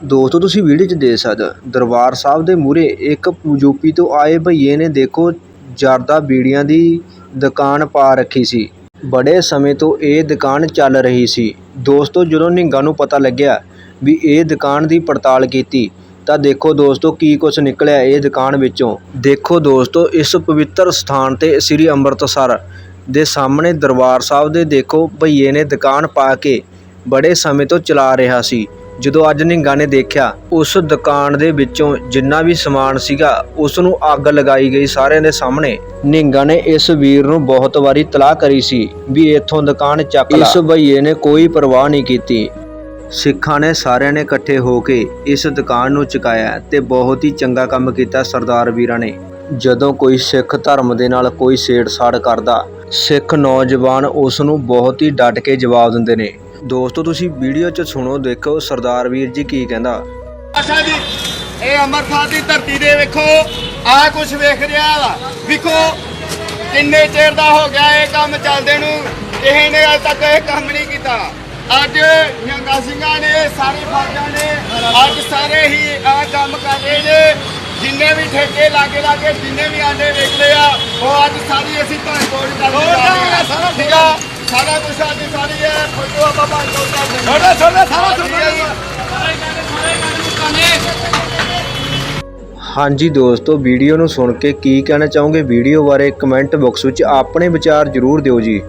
ਦੋਸਤੋ, ਤੁਸੀਂ ਵੀਡੀਓ 'ਚ ਦੇਖ ਸਕਦੇ ਹੋ, ਦਰਬਾਰ ਸਾਹਿਬ ਦੇ ਮੂਹਰੇ ਇੱਕ ਯੂਪੀ ਤੋਂ ਆਏ ਭਈਏ ਨੇ ਦੇਖੋ ਜਰਦਾ ਬੀੜੀਆਂ ਦੀ ਦੁਕਾਨ ਪਾ ਰੱਖੀ ਸੀ। ਬੜੇ ਸਮੇਂ ਤੋਂ ਇਹ ਦੁਕਾਨ ਚੱਲ ਰਹੀ ਸੀ। ਦੋਸਤੋ, ਜਦੋਂ ਨਿੰਗਾ ਨੂੰ ਪਤਾ ਲੱਗਿਆ ਵੀ ਇਹ ਦੁਕਾਨ ਦੀ ਪੜਤਾਲ ਕੀਤੀ, ਤਾਂ ਦੇਖੋ ਦੋਸਤੋ ਕੀ ਕੁਝ ਨਿਕਲਿਆ ਇਹ ਦੁਕਾਨ ਵਿੱਚੋਂ। ਦੇਖੋ ਦੋਸਤੋ, ਇਸ ਪਵਿੱਤਰ ਸਥਾਨ ਤੇ ਸ੍ਰੀ ਅੰਮ੍ਰਿਤਸਰ ਦੇ ਸਾਹਮਣੇ ਦਰਬਾਰ ਸਾਹਿਬ ਦੇ ਦੇਖੋ ਭਈਏ ਨੇ ਦੁਕਾਨ ਪਾ ਕੇ ਬੜੇ ਸਮੇਂ ਤੋਂ ਚਲਾ ਰਿਹਾ ਸੀ। ਜਦੋਂ ਅੱਜ ਨਿੰਗਾ ਨੇ ਦੇਖਿਆ ਉਸ ਦੁਕਾਨ ਦੇ ਵਿੱਚੋਂ ਜਿੰਨਾ ਵੀ ਸਮਾਨ ਸੀਗਾ ਉਸ ਨੂੰ ਅੱਗ ਲਗਾਈ ਗਈ ਸਾਰਿਆਂ ਦੇ ਸਾਹਮਣੇ। ਨਿੰਗਾ ਨੇ ਇਸ ਵੀਰ ਨੂੰ ਬਹੁਤ ਵਾਰੀ ਤਲਾਹ ਕਰੀ ਸੀ ਵੀ ਇੱਥੋਂ ਦੁਕਾਨ ਚੱਕ ਲਾ। ਇਸ ਭਈਏ ਨੇ ਕੋਈ ਪਰਵਾਹ ਨਹੀਂ ਕੀਤੀ। ਸਿੱਖਾਂ ਨੇ ਸਾਰਿਆਂ ਨੇ ਇਕੱਠੇ ਹੋ ਕੇ ਇਸ ਦੁਕਾਨ ਨੂੰ ਚੁਕਾਇਆ ਤੇ ਬਹੁਤ ਹੀ ਚੰਗਾ ਕੰਮ ਕੀਤਾ ਸਰਦਾਰ ਵੀਰਾਂ ਨੇ। ਜਦੋਂ ਕੋਈ ਸਿੱਖ ਧਰਮ ਦੇ ਨਾਲ ਕੋਈ ਛੇੜਛਾੜ ਕਰਦਾ ਸਿੱਖ ਨੌਜਵਾਨ ਉਸ ਨੂੰ ਬਹੁਤ ਹੀ ਡਟ ਕੇ ਜਵਾਬ ਦਿੰਦੇ ਨੇ। ਦੋਸਤੋ, ਤੁਸੀਂ ਵੀਡੀਓ 'ਚ ਸੁਣੋ, ਦੇਖੋ, ਸਰਦਾਰ ਵੀਰ ਜੀ ਕੀ ਕਹਿੰਦਾ। ਅੱਛਾ ਜੀ, ਇਹ ਅਮਰਨਾਥ ਦੀ ਧਰਤੀ ਦੇ ਵੇਖੋ ਆਹ ਕੁਝ ਵੇਖ ਰਿਹਾ ਵਾ। ਵੇਖੋ, ਕਿੰਨੇ ਚਿਰ ਦਾ ਹੋ ਗਿਆ ਇਹ ਕੰਮ ਚੱਲਦੇ ਨੂੰ, ਇਹ ਨੇ ਅਜੇ ਤੱਕ ਇਹ ਕੰਮ ਨਹੀਂ ਕੀਤਾ। ਅੱਜ ਨਿਹੰਗਾ ਸਿੰਘਾਂ ਨੇ, ਸਾਰੇ ਫੌਜਾਂ ਨੇ, ਅੱਜ ਸਾਰੇ ਹੀ ਆਹ ਕੰਮ ਕਰ ਰਹੇ ਨੇ। ਜਿੰਨੇ ਵੀ ਠੇਕੇ ਲਾਗੇ ਲਾਗੇ, ਜਿੰਨੇ ਵੀ ਆਂਡੇ ਵੇਚਦੇ ਆ, ਉਹ ਅੱਜ ਸਾਰੀ ਅਸੀਂ ਭਾਂ ਕਰਦੇ ਆ। ਸਾਰਾ ਠੀਕ ਕੁਝ ਅੱਜ ਫੋਟੋ ਆਪਾਂ ਭਾਂ ਕੋਲ ਕਰਦੇ ਛੋਟਾ ਛੋਟਾ ਸਾਰਾ ਹਾਂਜੀ ਦੋਸਤੋ, ਵੀਡੀਓ ਨੂੰ ਸੁਣ ਕੇ ਕੀ ਕਹਿਣਾ ਚਾਹੋਗੇ? ਵੀਡੀਓ ਬਾਰੇ ਕਮੈਂਟ ਬਾਕਸ ਵਿੱਚ ਆਪਣੇ ਵਿਚਾਰ ਜ਼ਰੂਰ ਦਿਓ ਜੀ।